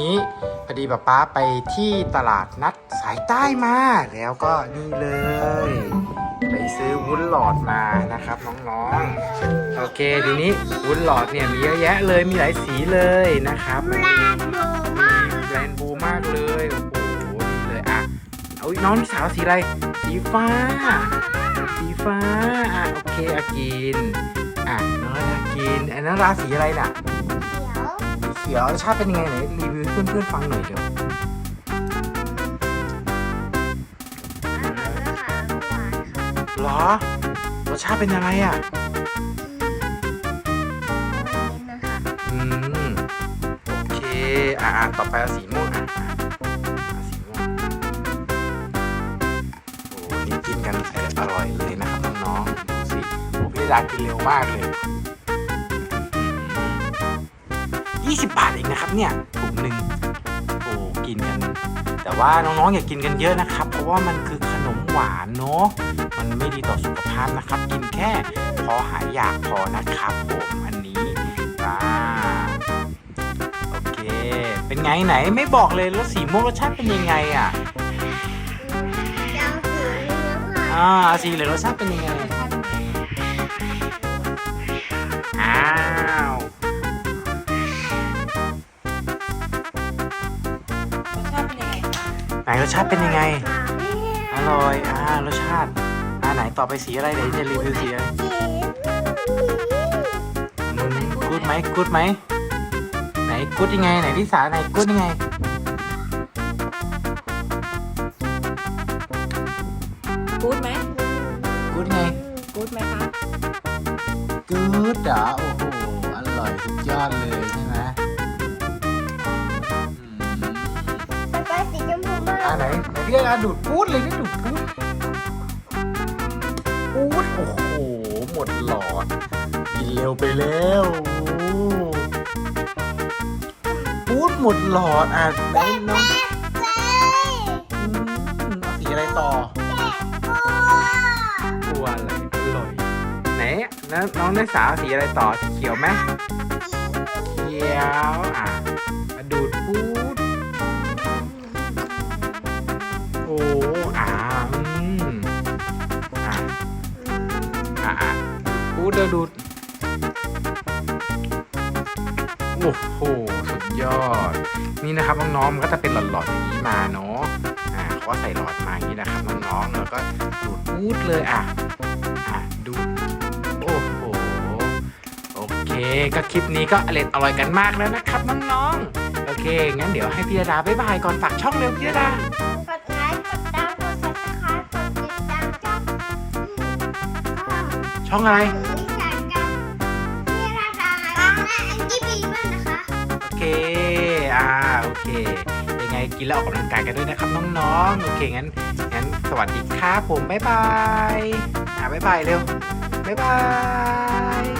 นี้พอดีป๊าป๊าไปที่ตลาดนัดสายใต้มา แล้วก็นี่เลย ไปซื้อวุ้นหลอดมานะครับน้องๆ โอเคทีนี้วุ้นหลอดเนี่ยมีเยอะแยะเลยมีหลายสีเลยนะครับมันมีแรนโบว์มากเลยโอ้โหนี่เลยอะเอาน้องสาวสีอะไร สีฟ้า สีฟ้าอะโอเคอากินอะน้องอากินอันนั้นราสีอะไรน่ะสีเขียวรสชาติเป็นยังไงไหนรีวิวให้เพื่อนๆฟังหน่อยเดี๋ยวเหรอรสชาติเป็นยังไงอะอืมโอเคอะอะต่อไปเอาสีม่วงอะอะเอาสีม่วงโอ้นี่กินกันอร่อยเลยนะครับน้องๆดูสิโอ้พี่ดากินเร็วมากเลย ยี่สิบบาทเองนะครับเนี่ยถุงหนึ่งโอ้กินกัน แต่ว่าน้องๆอย่ากินกันเยอะนะครับ เพราะว่ามันคือขนมหวานเนาะมันไม่ดีต่อสุขภาพนะครับ กินแค่พอหายอยากพอนะครับผมอันนี้อ่าโอเค เป็นไงไหนไม่บอกเลยรสสีม่วงรสชาติเป็นยังไงอะอ่าสีเหลืองรสชาติเป็นยังไง รสชาติเป็นยังไง อร่อย อ่ารสชาติอ่าไหนต่อไปสีอะไรเดี๋ยวจะรีวิวสีอะไรอืมกูดไหมกูดไหม ไหนกูดยังไง ไหนพี่สาไหนกูดยังไงกู๊ดไหมกูดยังไงกู๊ดไหมคะกูดเหรอโอ้โห อร่อยสุดยอดเลยใช่ไหมาไหนไหนพี่อาดูดปูดเลยนี่ดูดปูดปูดโอ้โห หมดหลอดกินเร็วไปแล้วโอ้ปูดหมดหลอดอะไหนน้องเอาสีอะไรต่อตัวอะไรอร่อยไหนแล้วน้องได้สาวสีอะไรต่อสีเขียวไหมเขียวอะ พูดเดี๋ยวดูดโอ้โห สุดยอด นี่นะครับน้องๆมันก็จะเป็นหลอดๆอย่างนี้มาเนาะ อ่าเขาก็ใส่หลอดมาอย่างนี้นะครับน้องๆแล้วก็ดูดพูดเลยอะ อะดูโอ้โห โอเค ก็คลิปนี้ก็อร่อยอร่อยกันมากแล้วนะครับน้องๆ โอเค งั้นเดี๋ยวให้พี่ดาบ๊ายบายก่อนฝากช่องเร็วพี่ดาช่องอะไร โอเค อ่า โอเค ยังไงกินแล้วออกกำลังกายกันด้วยนะครับน้องๆ โอเคงั้น งั้นสวัสดีครับผม บ๊ายบาย อ่าบ๊ายบายเร็ว บ๊ายบาย